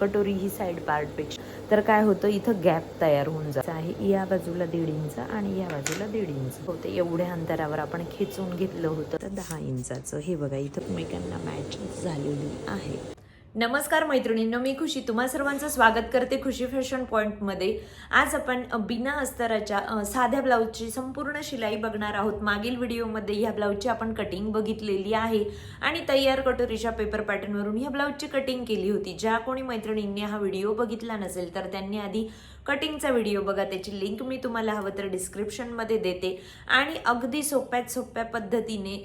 कटोरी ही साईड पार्टपेक्षा तर काय होतं इथं गॅप तयार होऊन जायचं आहे या बाजूला दीड इंच आणि या बाजूला दीड इंच होते एवढ्या अंतरावर आपण खेचून घेतलं होतं. तर दहा इंचाचं हे बघा इथं एकमेकांना मॅच झालेली आहे. नमस्कार मैत्रिणींनो मी खुशी. तुम्हा सर्वांचं स्वागत करते खुशी फॅशन पॉईंटमध्ये आज आपण बिना अस्तराच्या साध्या ब्लाऊजची संपूर्ण शिलाई बघणार आहोत. मागील व्हिडिओमध्ये ह्या ब्लाऊजची आपण कटिंग बघितलेली आहे. आणि तयार कटोरीच्या पेपर पॅटर्नवरून ह्या ब्लाऊजची कटिंग केली होती. ज्या कोणी मैत्रिणींनी हा व्हिडिओ बघितला नसेल तर त्यांनी आधी कटिंगचा व्हिडिओ बघा त्याची लिंक मी तुम्हाला हवं तर डिस्क्रिप्शनमध्ये देते. आणि अगदी सोप्यात सोप्या पद्धतीने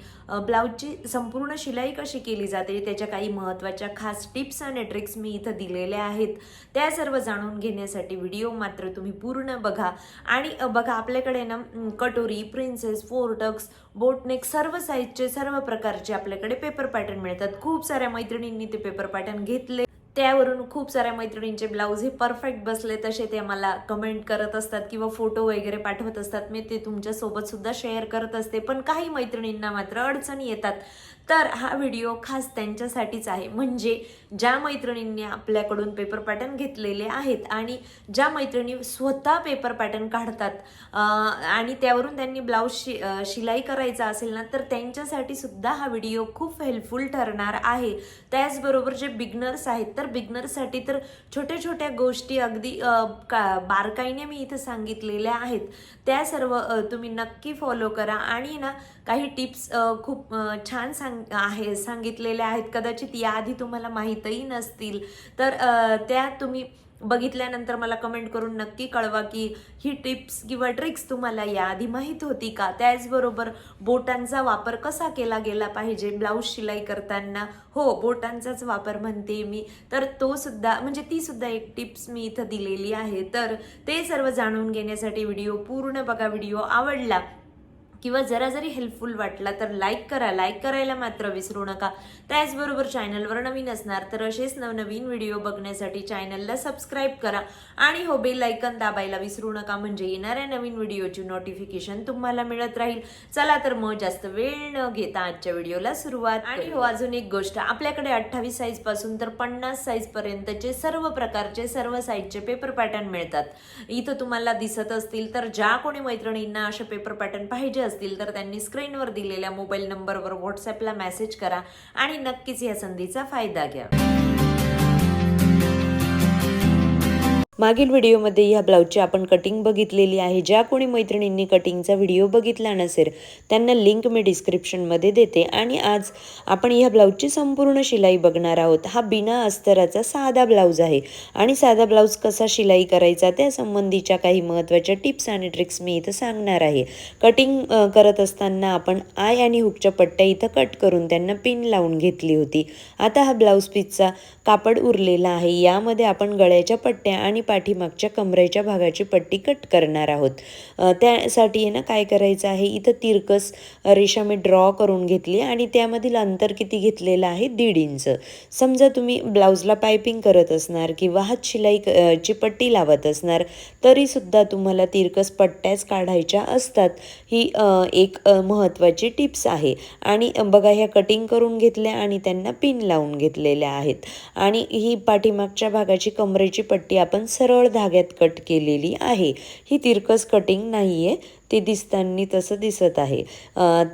ब्लाऊजची संपूर्ण शिलाई कशी केली जाते त्याच्या काही महत्त्वाच्या खास टिप्स आणि ट्रिक्स मी इथं दिलेल्या आहेत. त्या सर्व जाणून घेण्यासाठी व्हिडिओ मात्र तुम्ही पूर्ण बघा. आणि बघा आपल्याकडे ना कटोरी प्रिन्सेस फोरटक्स बोटनेक सर्व साईजचे सर्व प्रकारचे आपल्याकडे पेपर पॅटर्न मिळतात. खूप साऱ्या मैत्रिणींनी ते पेपर पॅटर्न घेतले. त्यावरून खूप साऱ्या मैत्रिणींचे ब्लाऊज हे परफेक्ट बसले तसे ते मला कमेंट करत असतात किंवा फोटो वगैरे पाठवत असतात. मी ते तुमच्यासोबत सुद्धा शेअर करत असते. पण काही मैत्रिणींना मात्र अडचणी येतात. तर हा व्हिडिओ खास त्यांच्यासाठीच आहे. म्हणजे ज्या मैत्रिणींनी आपल्याकडून पेपर पॅटर्न घेतलेले आहेत आणि ज्या मैत्रिणी स्वतः पेपर पॅटर्न काढतात आणि त्यावरून त्यांनी ब्लाऊज शि शिलाई करायचा असेल ना तर त्यांच्यासाठी सुद्धा हा व्हिडिओ खूप हेल्पफुल ठरणार आहे. त्याचबरोबर जे बिगनर्स आहेत तर बिगनर्ससाठी तर छोट्या छोट्या गोष्टी अगदी का बारकाईने मी इथं सांगितलेल्या आहेत. त्या सर्व तुम्ही नक्की फॉलो करा. आणि ना काही टिप्स खूप छान सांग आहे सांगितलेल्या आहेत. कदाचित याआधी तुम्हाला माहीतही नसतील. तर त्या तुम्ही बघितल्यानंतर मला कमेंट करून नक्की कळवा की ही टिप्स किंवा ट्रिक्स तुम्हाला याआधी माहीत होती का? त्याचबरोबर बोटांचा वापर कसा केला गेला पाहिजे? ब्लाऊज शिलाई करताना? हो बोटांचाच वापर म्हणते मी. तर तो सुद्धा म्हणजे ती सुद्धा एक टिप्स मी इथं दिलेली आहे. तर ते सर्व जाणून घेण्यासाठी व्हिडिओ पूर्ण बघा. व्हिडिओ आवडला किंवा जरा जरी हेल्पफुल वाटला तर लाईक करा. लाईक करायला मात्र विसरू नका. त्याचबरोबर चॅनलवर नवीन असणार तर असेच नवनवीन व्हिडिओ बघण्यासाठी चॅनलला सबस्क्राईब करा. आणि हो बेल आयकन दाबायला विसरू नका. म्हणजे येणाऱ्या नवीन व्हिडिओची नोटिफिकेशन तुम्हाला मिळत राहील. चला तर मग जास्त वेळ न घेता आजच्या व्हिडिओला सुरुवात आणि हो अजून एक गोष्ट. आपल्याकडे अठ्ठावीस साईजपासून तर पन्नास साईज पर्यंतचे सर्व प्रकारचे सर्व साईजचे पेपर पॅटर्न मिळतात. इथं तुम्हाला दिसत असतील तर ज्या कोणी मैत्रिणींना असे पेपर पॅटर्न पाहिजे असतील तर त्यांनी स्क्रीनवर दिलेल्या मोबाईल नंबरवर व्हॉट्सअपला मेसेज करा आणि नक्कीच या संधीचा फायदा घ्या. मागील व्हिडिओमध्ये ह्या ब्लाऊजची आपण कटिंग बघितलेली आहे. ज्या कोणी मैत्रिणींनी कटिंगचा व्हिडिओ बघितला नसेल त्यांना लिंक मी डिस्क्रिप्शनमध्ये देते. आणि आज आपण ह्या ब्लाऊजची संपूर्ण शिलाई बघणार आहोत. हा बिना अस्तराचा साधा ब्लाऊज आहे. आणि साधा ब्लाऊज कसा शिलाई करायचा त्या संबंधीच्या काही महत्त्वाच्या टिप्स आणि ट्रिक्स मी इथं सांगणार आहे. कटिंग करत असताना आपण आय आणि हुकच्या पट्ट्या इथं कट करून त्यांना पिन लावून घेतली होती. आता हा ब्लाऊज पीसचा कापड उरलेला आहे. यामध्ये आपण गळ्याच्या पट्ट्या आणि पाठीमागच्या कमरेच्या भागाची पट्टी कट करणार आहोत. त्यासाठी आहे ना काय करायचं आहे? इथं तिरकस रेषा मी ड्रॉ करून घेतली आणि त्यामधील अंतर किती घेतलेलं आहे? दीड इंच. समजा तुम्ही ब्लाऊजला पायपिंग करत असणार किंवा हात शिलाई ची पट्टी लावत असणार तरीसुद्धा तुम्हाला तिरकस पट्ट्याच काढायच्या असतात. ही एक महत्त्वाची टिप्स आहे. आणि बघा ह्या कटिंग करून घेतल्या आणि त्यांना पिन लावून घेतलेल्या आहेत. आणि ही पाठीमागच्या भागाची कमरेची पट्टी आपण सरळ धाग्यात कट केलेली आहे. ही तिरकस कटिंग नाही आहे ते दिसताना तसं दिसत आहे.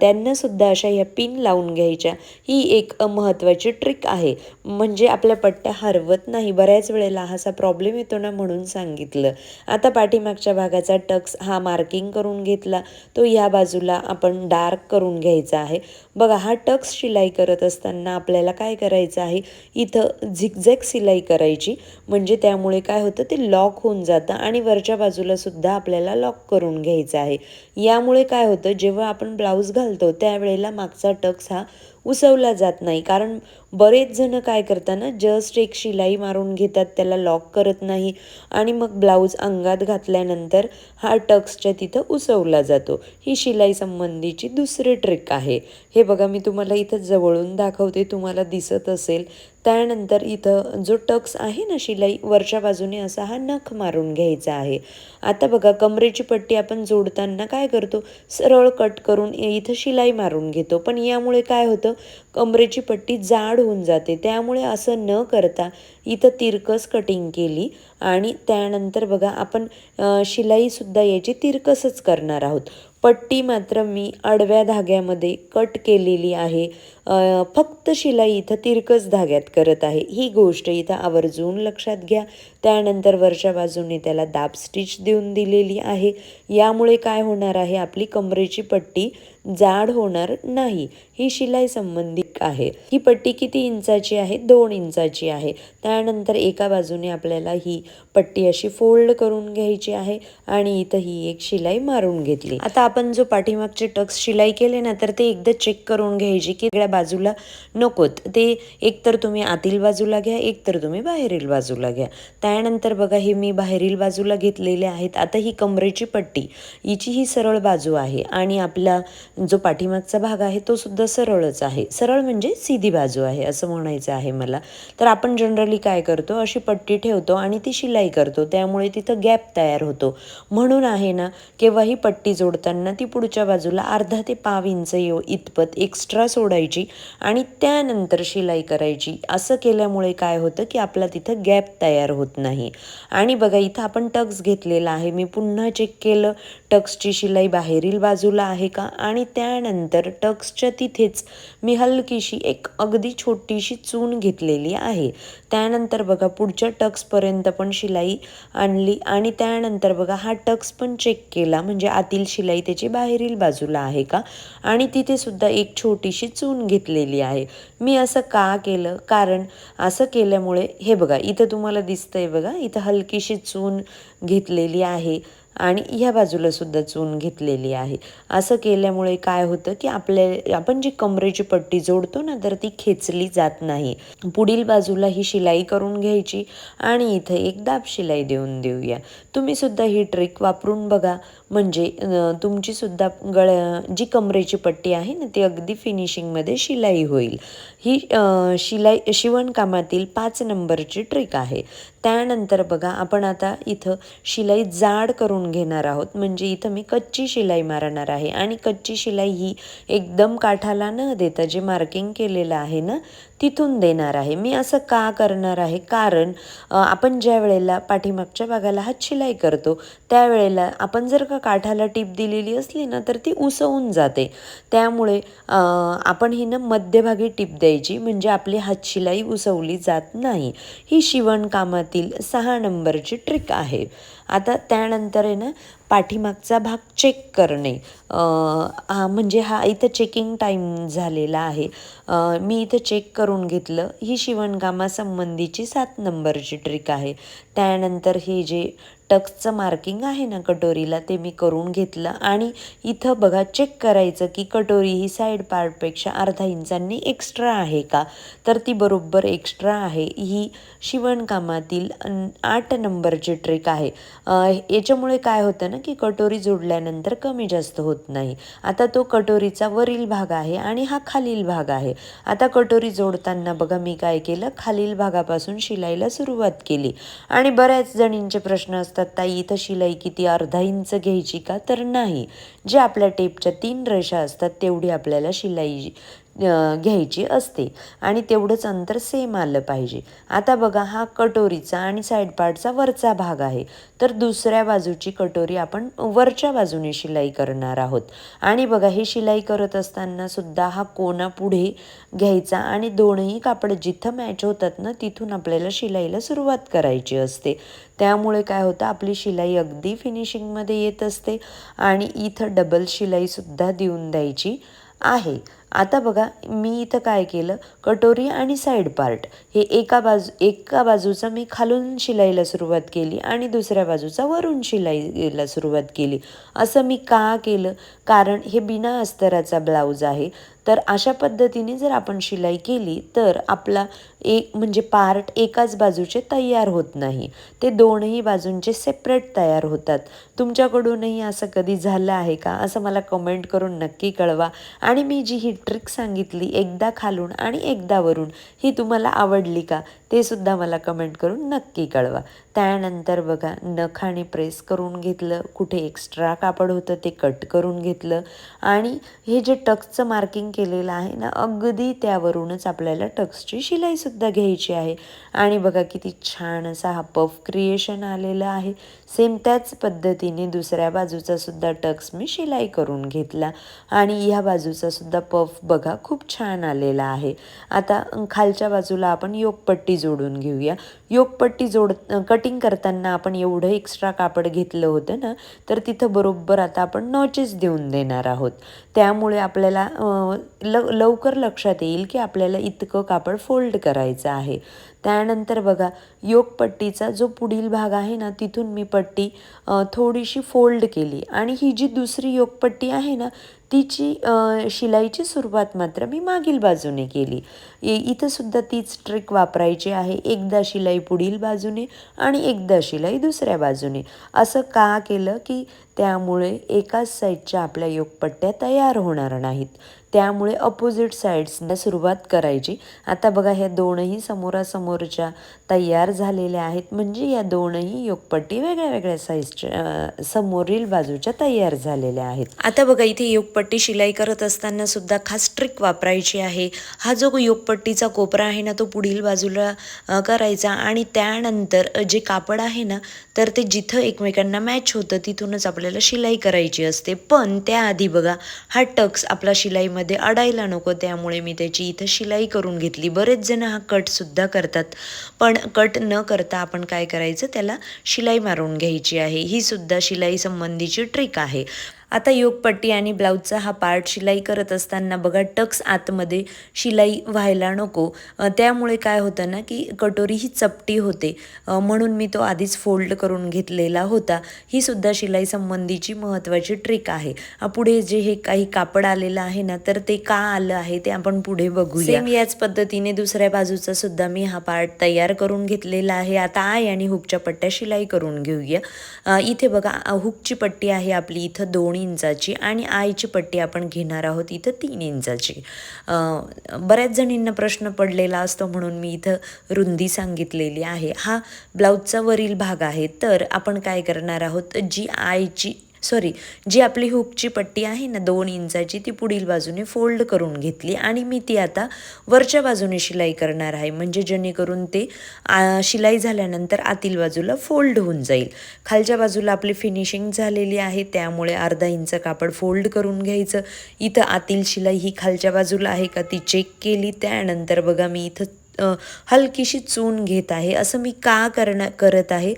त्यांनासुद्धा अशा ह्या पिन लावून घ्यायच्या. ही एक महत्त्वाची ट्रिक आहे. म्हणजे आपल्या पट्ट्या हरवत नाही. बऱ्याच वेळेला असा प्रॉब्लेम येतो ना म्हणून सांगितलं. आता पाठीमागच्या भागाचा टक्स हा मार्किंग करून घेतला. तो ह्या बाजूला आपण डार्क करून घ्यायचा आहे. बघा हा टक्स शिलाई करत असताना आपल्याला काय करायचं आहे? इथं झिकझॅक शिलाई करायची. म्हणजे त्यामुळे काय होतं? ते लॉक होऊन जातं आणि वरच्या बाजूला सुद्धा आपल्याला लॉक करून घ्यायचं आहे. यामुळे काय होतं? जेव्हा आपण ब्लाऊज घालतो त्यावेळेला मागचा टक्स हा उसवला जात नाही. कारण बरेच जण काय करताना जस्ट एक शिलाई मारून घेतात त्याला लॉक करत नाही आणि मग ब्लाऊज अंगात घातल्यानंतर हा टक्सच्या तिथं उसवला जातो. ही शिलाई संबंधीची दुसरी ट्रिक आहे. हे बघा मी तुम्हाला इथं जवळून दाखवते तुम्हाला दिसत असेल. त्यानंतर इथं जो टक्स आहे ना शिलाई वरच्या बाजूने असा हा नख मारून घ्यायचा आहे. आता बघा कमरेची पट्टी आपण जोडताना काय करतो? सरळ कट करून इथं शिलाई मारून घेतो. पण यामुळे काय होतं होतं? कमरेची पट्टी जाड होऊन जाते. त्यामुळे असं न करता इथं तिरकस कटिंग केली आणि त्यानंतर बघा आपण शिलाईसुद्धा याची तिरकसच करणार आहोत. पट्टी मात्र मी आडव्या धाग्यामध्ये कट केलेली आहे. फक्त शिलाई इथं तिरकस धाग्यात करत आहे. ही गोष्ट इथं आवर्जून लक्षात घ्या. त्यानंतर वरच्या बाजूने त्याला दाब स्टिच देऊन दिलेली आहे. यामुळे काय होणार आहे? आपली कमरेची पट्टी जाड होणार नाही. ही शिलाई संबंधित आहे. ही पट्टी किती इंचाची आहे? दोन इंचाची आहे. त्यानंतर एका बाजूने आपल्याला ही पट्टी अशी फोल्ड करून घ्यायची आहे आणि इथं ही एक शिलाई मारून घेतली. आता आपण जो पाठीमागचे टक्स शिलाई केले ना तर ते एकदा चेक करून घ्यायची की वेगळ्या बाजूला नकोत. ते एकतर तुम्ही आतील बाजूला घ्या एकतर तुम्ही बाहेरील बाजूला घ्या. त्यानंतर बघा हे मी बाहेरील बाजूला घेतलेले आहेत. आता ही कमरेची पट्टी हिची ही सरळ बाजू आहे आणि आपला जो पाठीमागचा भाग आहे तो सुद्धा सरळच आहे. सरळ म्हणजे सीधी बाजू आहे असं म्हणायचं आहे मला. तर आपण जनरली काय करतो अशी पट्टी ठेवतो आणि ती शिलाई करतो. त्यामुळे तिथं गॅप तयार होतो. म्हणून आहे ना केव्हाही पट्टी जोडताना ती पुढच्या बाजूला अर्धा ते पाव इंच येऊ इतपत एक्स्ट्रा सोडायची आणि त्यानंतर शिलाई करायची. असं केल्यामुळे काय होतं की आपला तिथं गॅप तयार होत नाही. आणि बघा इथं आपण टक्स घेतलेला आहे. मी पुन्हा चेक केलं टक्सची शिलाई बाहेरील बाजूला आहे का? आणि त्यानंतर टक्सच्या तिथेच मी हलकीशी एक अगदी छोटीशी चून घेतलेली आहे. त्यानंतर बघा पुढच्या टक्सपर्यंत पण शिलाई आणली आणि त्यानंतर बघा हा टक्स पण चेक केला. म्हणजे आतील शिलाई त्याची बाहेरील बाजूला आहे का? आणि तिथे सुद्धा एक छोटीशी चून घेतलेली आहे. मी असं का केलं? कारण असं केल्यामुळे हे बघा इथं तुम्हाला दिसतंय बघा इथं हलकीशी चून घेतलेली आहे आणि ह्या बाजूला सुद्धा चून घेतलेली आहे. असं केल्यामुळे काय होतं की आपल्या आपण जी कमरेची पट्टी जोडतो ना तर ती खेचली जात नाही. पुढील बाजूला ही शिलाई करून घ्यायची आणि इथं एक दाब शिलाई देऊन देऊया. तुम्ही सुद्धा ही ट्रिक वापरून बघा. म्हणजे तुमचीसुद्धा गळ गळ्या जी कमरेची पट्टी आहे ना ती अगदी फिनिशिंगमध्ये शिलाई होईल. ही शिलाई शिवणकामातील पाच नंबरची ट्रिक आहे. त्यानंतर बघा आपण आता इथं शिलाई जाड करून घेणार आहोत. म्हणजे इथं मी कच्ची शिलाई मारणार आहे. आणि कच्ची शिलाई ही एकदम काठाला न देता जे मार्किंग केलेलं आहे ना तिथून देणार आहे. मी असं का करणार आहे? कारण आपण ज्या वेळेला पाठीमागच्या भागाला हात शिलाई करतो त्यावेळेला आपण जर का काठाला टीप दिलेली असली ना तर ती उसवून जाते. त्यामुळे आपण ही ना मध्यभागी टीप द्यायची म्हणजे आपली हातशिलाई उसवली जात नाही. ही शिवणकामातील सहा नंबरची ट्रिक आहे. आता त्यानंतर आहे ना पाठीमागचा भाग चेक करणे. हा म्हणजे हा इथं चेकिंग टाईम झालेला आहे. मी इथं चेक करून घेतलं. ही शिवणकामासंबंधीची सात नंबरची ट्रिक आहे. त्यानंतर हे जे टक्सचं मार्किंग आहे ना कटोरीला ते मी करून घेतलं. आणि इथं बघा चेक करायचं की कटोरी ही साईड पार्टपेक्षा अर्धा इंचांनी एक्स्ट्रा आहे का? तर ती बरोबर एक्स्ट्रा आहे. ही शिवणकामातील आठ नंबरची ट्रिक आहे. याच्यामुळे काय होतं ना की कटोरी जोडल्यानंतर कमी जास्त होत नाही. आता तो कटोरीचा वरील भाग आहे आणि हा खालील भाग आहे. आता कटोरी जोडताना बघा मी काय केलं? खालील भागापासून शिलाईला सुरुवात केली. आणि बऱ्याच जणींचे प्रश्न असतात ताई इथं शिलाई किती अर्धा इंच घ्यायची का? तर नाही. जे आपल्या टेपच्या तीन रेषा असतात तेवढी आपल्याला शिलाई घ्यायची असते. आणि तेवढंच अंतर सेम आलं पाहिजे. आता बघा हा कटोरीचा आणि साईड पार्टचा वरचा भाग आहे. तर दुसऱ्या बाजूची कटोरी आपण वरच्या बाजूने शिलाई करणार आहोत. आणि बघा हे शिलाई करत असताना सुद्धा हा कोना पुढे घ्यायचा आणि दोनही कापड जिथं मॅच होतात ना तिथून आपल्याला शिलाईला सुरुवात करायची असते. त्यामुळे काय होतं आपली शिलाई अगदी फिनिशिंगमध्ये येत असते. आणि इथं डबल शिलाईसुद्धा देऊन द्यायची आहे. आता बघा मी इथं काय केलं? कटोरी आणि साईड पार्ट हे एका बाजू एका बाजूचा मी खालून शिलाईला सुरुवात केली आणि दुसऱ्या बाजूचा वरून शिलाईला सुरुवात केली. असं मी का केलं? कारण हे बिना अस्तराचा ब्लाऊज आहे. तर अशा पद्धतीने जर आपण शिलाई केली तर आपला एक म्हणजे पार्ट एकाच बाजूचे तयार होत नाही. ते दोनही बाजूंचे सेपरेट तयार होतात. तुमच्याकडूनही असं कधी झालं आहे का? असं मला कमेंट करून नक्की कळवा. आणि मी जी ही ट्रिक सांगितली एकदा खालून आणि एकदा वरून ही तुम्हाला आवडली का? ते सुद्धा मला कमेंट करून नक्की कळवा. त्यानंतर बघा नखाने प्रेस करून घेतलं कुठे एक्स्ट्रा कापड होतं ते कट करून घेतलं. आणि हे जे टक्सचं मार्किंग केलेला आहे ना अगदी त्यावरूनच आपल्याला टक्सची शिलाईसुद्धा घ्यायची आहे. आणि बघा किती छान असा हा पफ क्रिएशन आलेला आहे. सेम त्याच पद्धतीने दुसऱ्या बाजूचा सुद्धा टक्स मी शिलाई करून घेतला. आणि ह्या बाजूचा सुद्धा पफ बघा खूप छान आलेला आहे. आता खालच्या बाजूला आपण योगपट्टी जोडून घेऊया. योगपट्टी जोड कटिंग करताना आपण एवढं एक्स्ट्रा कापड घेतलं होतं ना तर तिथं बरोबर आता आपण नॉचेस देऊन देणार आहोत. त्यामुळे आपल्याला ल लवकर लक्षात येईल की आपल्याला इतकं कापड फोल्ड करायचं आहे. त्यानंतर बघा योगपट्टीचा जो पुढील भाग आहे ना तिथून मी पट्टी थोडीशी फोल्ड केली. आणि ही जी दुसरी योगपट्टी आहे ना तिची शिलाईची सुरुवात मात्र मी मागील बाजूने केली. इथं सुद्धा तीच ट्रिक वापरायची आहे. एकदा शिलाई पुढील बाजूने आणि एकदा शिलाई दुसऱ्या बाजूने. असं का केलं की त्यामुळे एकाच साईडच्या आपल्या योगपट्ट्या तयार होणार नाहीत. त्यामुळे अपोजिट साईड्सना सुरुवात करायची. आता बघा ह्या दोनही समोरासमोरच्या तयार झालेल्या आहेत. म्हणजे या दोनही योगपट्टी वेगळ्या वेगळ्या साईजच्या समोरील बाजूच्या तयार झालेल्या आहेत. आता बघा इथे योगपट्टी शिलाई करत असताना सुद्धा खास ट्रिक वापरायची आहे. हा जो योगपट्टीचा कोपरा आहे ना तो पुढील बाजूला करायचा आणि त्यानंतर जे कापड आहे ना तर ते जिथं एकमेकांना मॅच होतं तिथूनच आपल्याला शिलाई करायची असते. पण त्याआधी बघा हा टक्स आपला शिलाईमध्ये अडायला नको त्यामुळे मी त्याची इथं शिलाई करून घेतली. बरेच जण हा कटसुद्धा करतात. पण कट न करता आपण काय करायचं? त्याला शिलाई मारून घ्यायची आहे. ही सुद्धा शिलाई संबंधीची ट्रिक आहे. आता योगपट्टी आणि ब्लाऊजचा हा पार्ट शिलाई करत असताना बघा टक्स आतमध्ये शिलाई व्हायला नको. त्यामुळे काय होतं ना की कटोरी ही चपटी होते. म्हणून मी तो आधीच फोल्ड करून घेतलेला होता. ही सुद्धा शिलाई संबंधीची महत्त्वाची ट्रिक आहे. पुढे जे हे काही कापड आलेलं आहे ना तर ते का आलं आहे ते आपण पुढे बघूया. सेम याच पद्धतीने दुसऱ्या बाजूचा सुद्धा मी हा पार्ट तयार करून घेतलेला आहे. आता आय आणि हुकच्या पट्ट्या शिलाई करून घेऊया. इथे बघा हुकची पट्टी आहे आपली. इथं इंचाची आणि आईची पट्टी आपण घेणार आहोत इथं तीन इंचाची. बऱ्याच जणींना प्रश्न पडलेला असतो म्हणून मी इथं रुंदी सांगितलेली आहे. हा ब्लाऊजचा वरील भाग आहे. तर आपण काय करणार आहोत? जी आईची सॉरी जी आपली हुकची पट्टी आहे ना दोन इंचाची ती पुढील बाजूने फोल्ड करून घेतली आणि मी ती आता वरच्या बाजूने शिलाई करणार आहे. म्हणजे जेणेकरून ते शिलाई झाल्यानंतर आतील बाजूला फोल्ड होऊन जाईल. खालच्या बाजूला आपली फिनिशिंग झालेली आहे त्यामुळे अर्धा इंच कापड फोल्ड करून घ्यायचं. इथं आतील शिलाई ही खालच्या बाजूला आहे का ती चेक केली. त्यानंतर बघा मी इथं हलकीशी चून घेत आहे. असं मी का करणं करत आहे?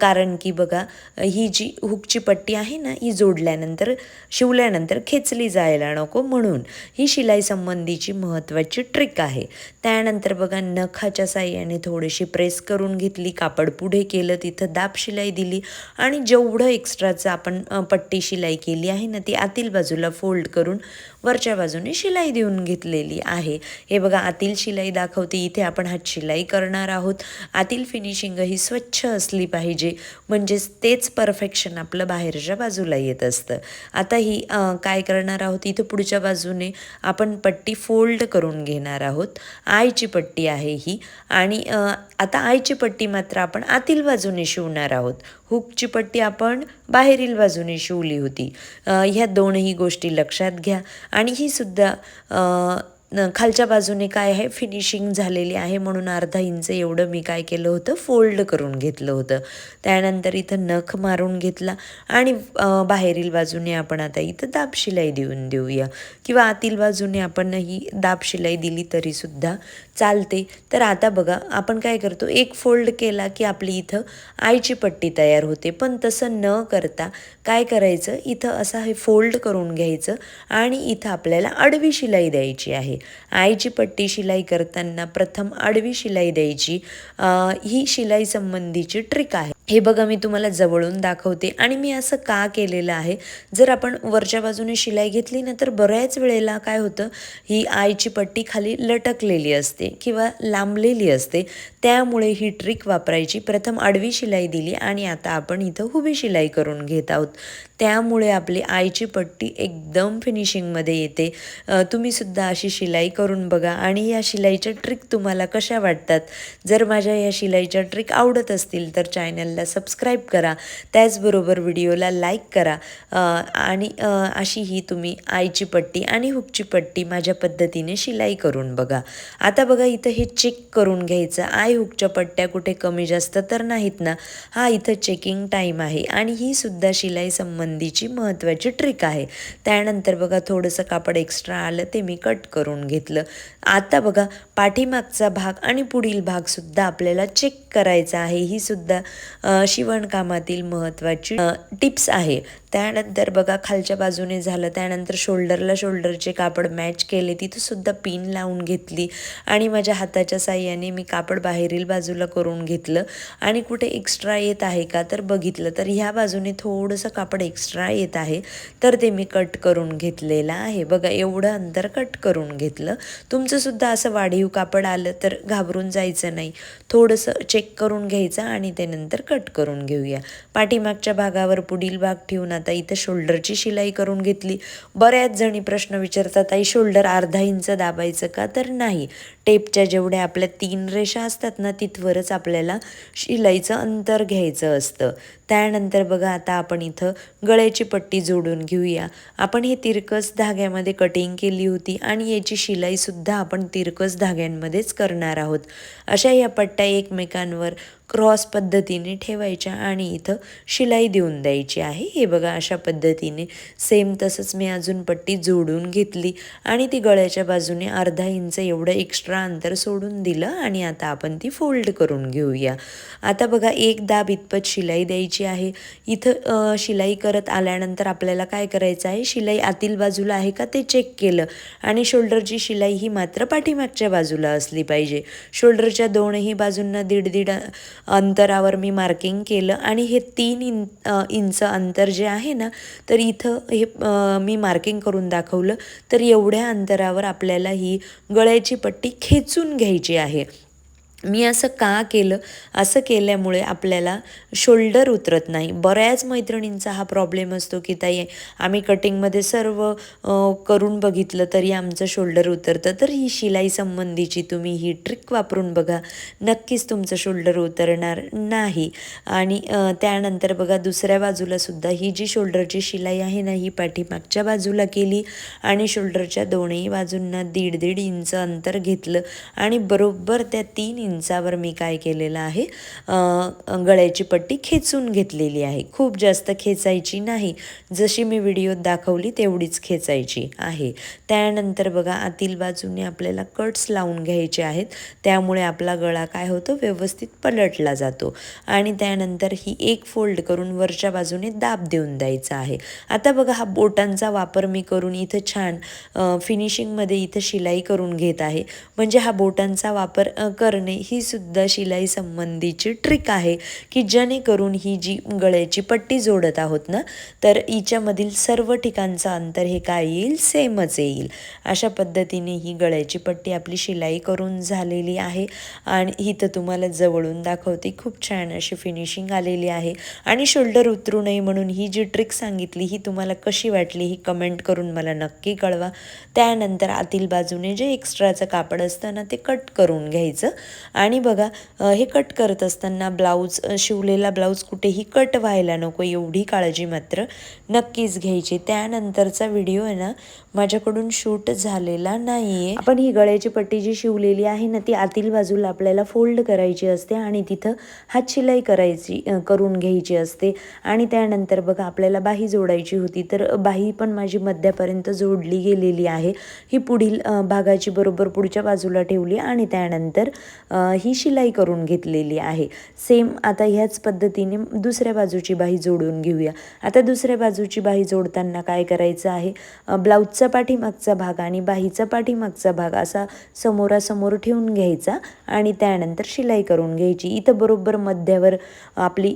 कारण की बघा ही जी हुकची पट्टी आहे ना ही जोडल्यानंतर शिवल्यानंतर खेचली जायला नको म्हणून. ही शिलाई संबंधीची महत्त्वाची ट्रिक आहे. त्यानंतर बघा नखाच्या साह्याने थोडीशी प्रेस करून घेतली कापड पुढे केलं तिथं दाब शिलाई दिली आणि जेवढं एक्स्ट्राचं आपण पट्टी शिलाई केली आहे ना ती आतील बाजूला फोल्ड करून वरच्या बाजूने शिलाई देऊन घेतलेली आहे. हे बघा आतील शिलाई दाखवते. इथे आपण हात शिलाई करणार आहोत. आतील फिनिशिंग ही स्वच्छ असली पाहिजे. म्हणजेच तेच परफेक्शन आपलं बाहेरच्या बाजूला येत असतं. आता ही काय करणार आहोत? इथं पुढच्या बाजूने आपण पट्टी फोल्ड करून घेणार आहोत. आईची पट्टी आहे ही. आणि आता आईची पट्टी मात्र आपण आतील बाजूने शिवणार आहोत. हुकची पट्टी आपण बाहेरील बाजूने शिवली होती. ह्या दोनही गोष्टी लक्षात घ्या. आणि ही सुद्धा खालच्या बाजूने काय आहे? फिनिशिंग झालेली आहे म्हणून अर्धा इंच एवढं मी काय केलं होतं? फोल्ड करून घेतलं होतं. त्यानंतर इथं नख मारून घेतला आणि बाहेरील बाजूने आपण आता इथं दाब शिलाई देऊन देऊया. किंवा आतील बाजूने आपण ही दाब शिलाई दिली तरीसुद्धा चालते. तर आता बघा आपण काय करतो एक फोल्ड केला की आपली इथं आईची पट्टी तयार होते. पण तसं न करता काय करायचं इथं असं हे फोल्ड करून घ्यायचं आणि इथं आपल्याला आडवी शिलाई द्यायची आहे. आईची पट्टी शिलाई करताना प्रथम आडवी शिलाई द्यायची. ही शिलाई संबंधीची ट्रिक आहे. हे बघा मी तुम्हाला जवळून दाखवते. आणि मी असं का केलेलं आहे? जर आपण वरच्या बाजूने शिलाई घेतली ना तर बऱ्याच वेळेला काय होतं? ही आईची पट्टी खाली लटकलेली असते किंवा लांबलेली असते. त्यामुळे ही ट्रिक वापरायची. प्रथम आडवी शिलाई दिली आणि आता आपण इथं उभी शिलाई करून घेत आहोत. त्यामुळे आपली आईची पट्टी एकदम फिनिशिंगमध्ये येते. तुम्हीसुद्धा अशी शिलाई करून बघा आणि या शिलाईच्या ट्रिक तुम्हाला कशा वाटतात? जर माझ्या या शिलाईच्या ट्रिक आवडत असतील तर चॅनलला सबस्क्राईब करा. त्याचबरोबर व्हिडिओला लाईक करा. आणि अशी ही तुम्ही आईची पट्टी आणि हुकची पट्टी माझ्या पद्धतीने शिलाई करून बघा. आता बघा इथं हे चेक करून घ्यायचं. आय हुकच्या पट्ट्या कुठे कमी जास्त तर नाहीत ना? हा इथं चेकिंग टाईम आहे. आणि ही सुद्धा शिलाई संबंध मंदीची महत्त्वाची ट्रिक आहे. त्यानंतर बघा थोडंसं कापड एक्स्ट्रा आलं ते मी कट करून घेतलं. आता बघा पाठीमागचा भाग आणि पुढील भागसुद्धा आपल्याला चेक करायचा आहे. ही सुद्धा शिवणकामातील महत्त्वाची टिप्स आहे. त्यानंतर बघा खालच्या बाजूने झालं त्यानंतर शोल्डरला शोल्डरचे कापड मॅच केले तिथं सुद्धा पिन लावून घेतली. आणि माझ्या हाताच्या साह्याने मी कापड बाहेरील बाजूला करून घेतलं. आणि कुठे एक्स्ट्रा येत आहे का तर बघितलं. तर ह्या बाजूने थोडंसं कापड एक एक्स्ट्रा येत आहे तर ते मी कट करून घेतलेलं आहे. बघा एवढं अंतर कट करून घेतलं. तुमचंसुद्धा असं वाढीव कापड आलं तर घाबरून जायचं नाही. थोडंसं चेक करून घ्यायचं आणि ते नंतर कट करून घेऊया. पाठीमागच्या भागावर पुढील भाग ठेवून आता इथं शोल्डरची शिलाई करून घेतली. बऱ्याच जणी प्रश्न विचारतात आई शोल्डर अर्धा इंच दाबायचं का? तर नाही. टेपच्या जेवढ्या आपल्या तीन रेषा असतात ना तिथवरच आपल्याला शिलाईचं अंतर घ्यायचं असतं. त्यानंतर बघा आता आपण इथं गळ्याची पट्टी जोडून घेऊया. आपण हे तिरकस धाग्यामध्ये कटिंग केली होती आणि याची शिलाईसुद्धा आपण तिरकस धाग्यांमध्येच करणार आहोत. अशा या पट्ट्या एकमेकांवर क्रॉस पद्धतीने ठेवायच्या आणि इथं शिलाई देऊन द्यायची आहे. हे बघा अशा पद्धतीने सेम तसंच मी अजून पट्टी जोडून घेतली आणि ती गळ्याच्या बाजूने अर्धा इंच एवढं एक्स्ट्रा अंतर सोडून दिलं आणि आता आपण ती फोल्ड करून घेऊया. आता बघा एक दाब इतपत शिलाई द्यायची आहे. इथं शिलाई करत आल्यानंतर आपल्याला काय करायचं आहे? शिलाई आतील बाजूला आहे का? ते चेक केलं. आणि शोल्डरची शिलाई ही मात्र पाठीमागच्या बाजूला असली पाहिजे. शोल्डरच्या दोनही बाजूंना दीड दीड अंतरावर मी मार्किंग केलं आणि हे तीन इन इंच अंतर जे आहे ना तर इथं हे मी मार्किंग करून दाखवलं. तर एवढ्या अंतरावर आपल्याला ही गळ्याची पट्टी खेचून घ्यायची आहे. मी असं का केलं? असं केल्यामुळे आपल्याला शोल्डर उतरत नाही. बऱ्याच मैत्रिणींचा हा प्रॉब्लेम असतो की ताई आम्ही कटिंगमध्ये सर्व करून बघितलं तरी आमचं शोल्डर उतरतं. तर ही शिलाई संबंधीची तुम्ही ही ट्रिक वापरून बघा. नक्कीच तुमचं शोल्डर उतरणार नाही. आणि त्यानंतर बघा दुसऱ्या बाजूला सुद्धा ही जी शोल्डरची शिलाई आहे ना ही पाठीमागच्या बाजूला केली आणि शोल्डरच्या दोनही बाजूंना दीड दीड इंच अंतर घेतलं आणि बरोबर त्या तीन इंचावर मी काय केलेलं आहे? गळ्याची पट्टी खेचून घेतलेली आहे. खूप जास्त खेचायची नाही. जशी मी व्हिडिओत दाखवली तेवढीच खेचायची आहे. त्यानंतर बघा आतील बाजूने आपल्याला कट्स लावून घ्यायचे आहेत. त्यामुळे आपला गळा काय होतो? व्यवस्थित पलटला जातो. आणि त्यानंतर ही एक फोल्ड करून वरच्या बाजूने दाब देऊन द्यायचा आहे. आता बघा हा बोटांचा वापर मी करून इथं छान फिनिशिंगमध्ये इथं शिलाई करून घेत आहे. म्हणजे हा बोटांचा वापर करणे करणे ही सुद्धा शिलाई संबंधीची ट्रिक आहे की जेणेकरून ही जी गळ्याची पट्टी जोडत आहोत ना तर हिच्यामधील सर्व ठिकाणचं अंतर हे काय येईल? सेमच येईल. अशा पद्धतीने ही गळ्याची पट्टी आपली शिलाई करून झालेली आहे आणि इथं तुम्हाला जवळून दाखवते खूप छान अशी फिनिशिंग आलेली आहे. आणि शोल्डर उतरू नये म्हणून ही जी ट्रिक सांगितली ही तुम्हाला कशी वाटली ही कमेंट करून मला नक्की कळवा. त्यानंतर आतील बाजूने जे एक्स्ट्राचं कापड असतं ना ते कट करून घ्यायचं. आणि बघा हे कट करत असताना ब्लाऊज शिवलेला ब्लाऊज कुठेही कट व्हायला नको एवढी काळजी मात्र नक्कीच घ्यायची. त्यानंतरचा व्हिडिओ आहे ना माझ्याकडून शूट झालेला नाही आहे आपण ही गळ्याची पट्टी जी शिवलेली आहे ना ती आतील बाजूला आपल्याला फोल्ड करायची असते आणि तिथं हात शिलाई करायची करून घ्यायची असते. आणि त्यानंतर बघा आपल्याला बाही जोडायची होती तर बाही पण माझी मध्यापर्यंत जोडली गेलेली आहे. ही पुढील भागाची बरोबर पुढच्या बाजूला ठेवली आणि त्यानंतर ही शिलाई करून घेतलेली आहे. सेम आता ह्याच पद्धतीने दुसऱ्या बाजूची बाही जोडून घेऊया. आता दुसऱ्या बाजूची बाही जोडताना काय करायचं आहे? ब्लाऊजचा पाठीमागचा भाग आणि बाहीचा पाठीमागचा भाग असा समोरासमोर ठेवून घ्यायचा आणि त्यानंतर शिलाई करून घ्यायची. इथं बरोबर मध्यावर आपली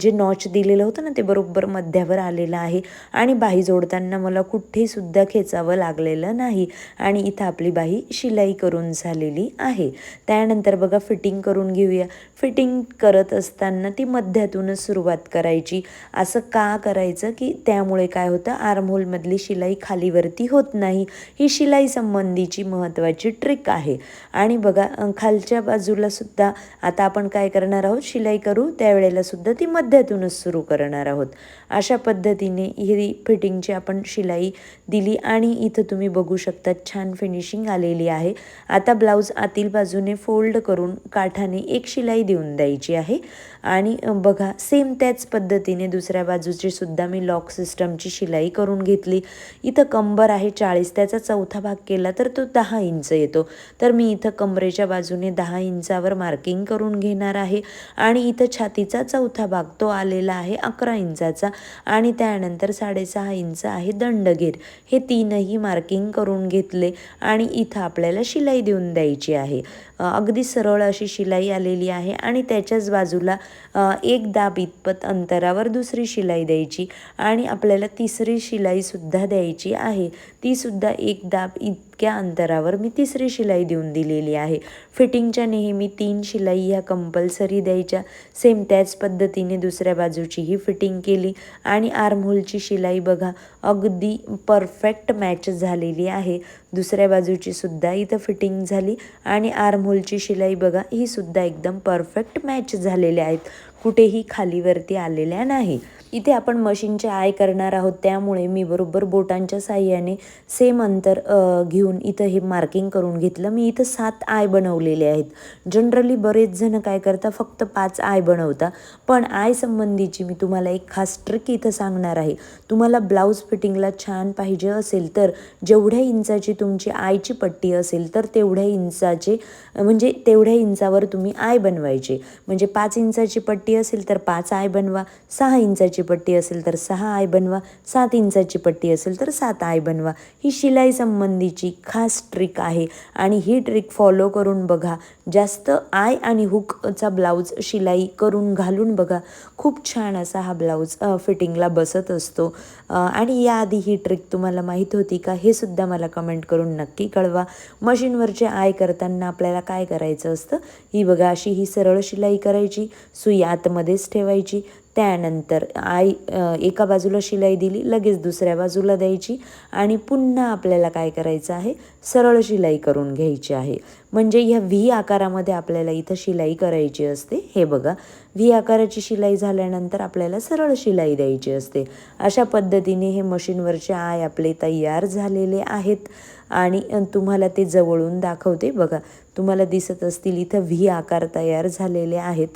जे नॉच दिलेलं होतं ना ते बरोबर मध्यावर आलेलं आहे. आणि बाही जोडताना मला कुठेसुद्धा खेचावं लागलेलं नाही. आणि इथं आपली बाही शिलाई करून झालेली आहे. त्यानंतर बघा फिटिंग करून घेऊया. फिटिंग करत असताना ती मध्यातूनच सुरुवात करायची. असं का करायचं की त्यामुळे काय होतं आर्महोलमधली शिलाई खालीवरती होत नाही. ही शिलाई संबंधीची महत्त्वाची ट्रिक आहे. आणि बघा खालच्या बाजूला सुद्धा आता आपण काय करणार आहोत शिलाई करू त्यावेळेला सुद्धा ती मध्यातूनच सुरू करणार आहोत. अशा पद्धतीने ही फिटिंगची आपण शिलाई दिली आणि इथं तुम्ही बघू शकता छान फिनिशिंग आलेली आहे. आता ब्लाऊज आतील बाजूने फोल्ड करून काठाने एक शिलाई देऊन द्यायची आहे. आणि बघा सेम त्याच पद्धतीने दुसऱ्या बाजूची सुद्धा मी लॉक सिस्टमची शिलाई करून घेतली. इथं कंबर आहे चाळीस त्याचा चौथा भाग केला तर तो दहा इंच येतो. तर मी इथं कमरेच्या बाजूने दहा इंचावर मार्किंग करून घेणार आहे आणि इथं छातीचा चौथा भाग तो आलेला आहे अकरा इंचाचा आणि त्यानंतर साडेसहा इंच आहे दंडगेर हे तीनही मार्किंग करून घेतले आणि इथं आपल्याला शिलाई देऊन द्यायची आहे. अगदी सरळ अशी शिलाई आलेली आहे आणि त्याच्याच बाजूला एक दाब इतपत अंतरावर दुसरी शिलाई द्यायची आणि आपल्याला तिसरी शिलाईसुद्धा द्यायची आहे. तीसुद्धा एक दाब इत इतक्या अंतरावर मी तिसरी शिलाई देऊन दिलेली आहे. फिटिंगच्या नेहमी तीन शिलाई ह्या कंपल्सरी द्यायच्या. सेम त्याच पद्धतीने दुसऱ्या बाजूचीही फिटिंग केली. आणि आर्महोलची शिलाई बघा अगदी परफेक्ट मॅच झालेली आहे. दुसऱ्या बाजूची सुद्धा इथं फिटिंग झाली. आणि आर्महोलची शिलाई बघा ही सुद्धा एकदम परफेक्ट मॅच झालेल्या आहेत. कुठेही खालीवरती आलेल्या नाही. इथे आपण मशीनचे आय करणार आहोत त्यामुळे मी बरोबर बोटांच्या साह्याने सेम अंतर घेऊन इथं हे मार्किंग करून घेतलं. मी इथं सात आय बनवलेले आहेत. जनरली बरेच जण काय करता फक्त पाच आय बनवता. पण आय संबंधीची मी तुम्हाला एक खास ट्रिक इथं सांगणार आहे. तुम्हाला ब्लाऊज फिटिंगला छान पाहिजे असेल तर जेवढ्या इंचाची तुमची आयची पट्टी असेल तर तेवढ्या इंचाचे म्हणजे तेवढ्या इंचावर तुम्ही आय बनवायचे. म्हणजे पाच इंचाची पट्टी असेल तर पाच आय बनवा. सहा इंचाची पट्टी असेल तर सहा आय बनवा. सात इंचाची पट्टी असेल तर सात आय बनवा. ही शिलाई संबंधीची खास ट्रिक आहे आणि ही ट्रिक फॉलो करून बघा. जास्त आय आणि हुकचा ब्लाऊज शिलाई करून घालून बघा. खूप छान असा हा ब्लाऊज फिटिंगला बसत असतो. आणि याआधी ही ट्रिक तुम्हाला माहीत होती का हे सुद्धा मला कमेंट करून नक्की कळवा. मशीनवरचे आय करताना आपल्याला काय करायचं असतं? ही बघा अशी ही सरळ शिलाई करायची सुई आतमध्येच ठेवायची. त्यानंतर आई एका बाजूला शिलाई दिली लगेच दुसऱ्या बाजूला द्यायची आणि पुन्हा आपल्याला काय करायचं आहे? सरळ शिलाई करून घ्यायची आहे. म्हणजे ह्या व्ही आकारामध्ये आपल्याला इथं शिलाई करायची असते. हे बघा व्ही आकाराची शिलाई झाल्यानंतर आपल्याला सरळ शिलाई द्यायची असते. अशा पद्धतीने हे मशीनवरचे आय आपले तयार झालेले आहेत. आणि तुम्हाला ते जवळून दाखवते. बघा तुम्हाला दिसत असतील इथं व्ही आकार तयार झालेले आहेत.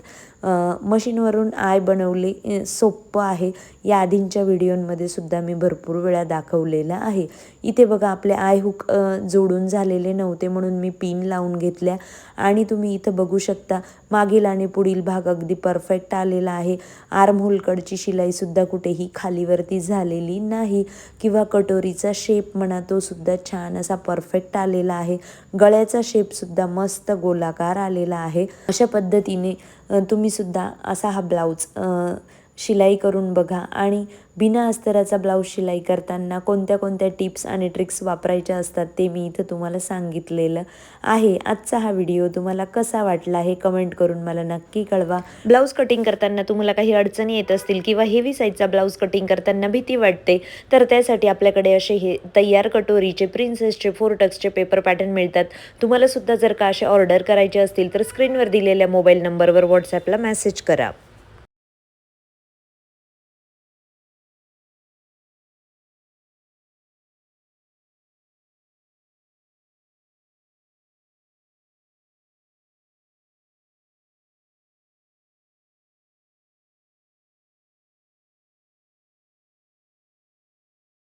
मशीनवरून आय बनवले सोप्पं आहे. या आधींच्या व्हिडिओंमध्ये सुद्धा मी भरपूर वेळा दाखवलेलं आहे. इथे बघा आपले आय हुक जोडून झालेले नव्हते म्हणून मी पिन लावून घेतल्या. आणि तुम्ही इथं बघू शकता मागील आणि पुढील भाग अगदी परफेक्ट आलेला आहे. आर्महोलकडची शिलाईसुद्धा कुठेही खालीवरती झालेली नाही. किंवा कटोरीचा शेप म्हणा तो सुद्धा छान असा परफेक्ट आलेला आहे. गळ्याचा शेपसुद्धा मस्त गोलाकार आलेला आहे. अशा पद्धतीने अ, तुम्ही सुद्धा असा हा ब्लाऊज अ, शिलाई करून बघा. आणि बिना अस्तराचा ब्लाऊज शिलाई करताना कोणत्या कोणत्या टिप्स आणि ट्रिक्स वापरायच्या असतात ते मी इथं तुम्हाला सांगितलेलं आहे. आजचा हा व्हिडिओ तुम्हाला कसा वाटला हे कमेंट करून मला नक्की कळवा. ब्लाऊज कटिंग करताना तुम्हाला काही अडचणी येत असतील किंवा हेवी साईजचा ब्लाऊज कटिंग करताना भीती वाटते तर त्यासाठी आपल्याकडे असे हे तयार कटोरीचे प्रिन्सेसचे फोर टक्सचे पेपर पॅटर्न मिळतात. तुम्हाला सुद्धा जर का असे ऑर्डर करायचे असतील तर स्क्रीनवर दिलेल्या मोबाईल नंबरवर व्हॉट्सॲपला मेसेज करा.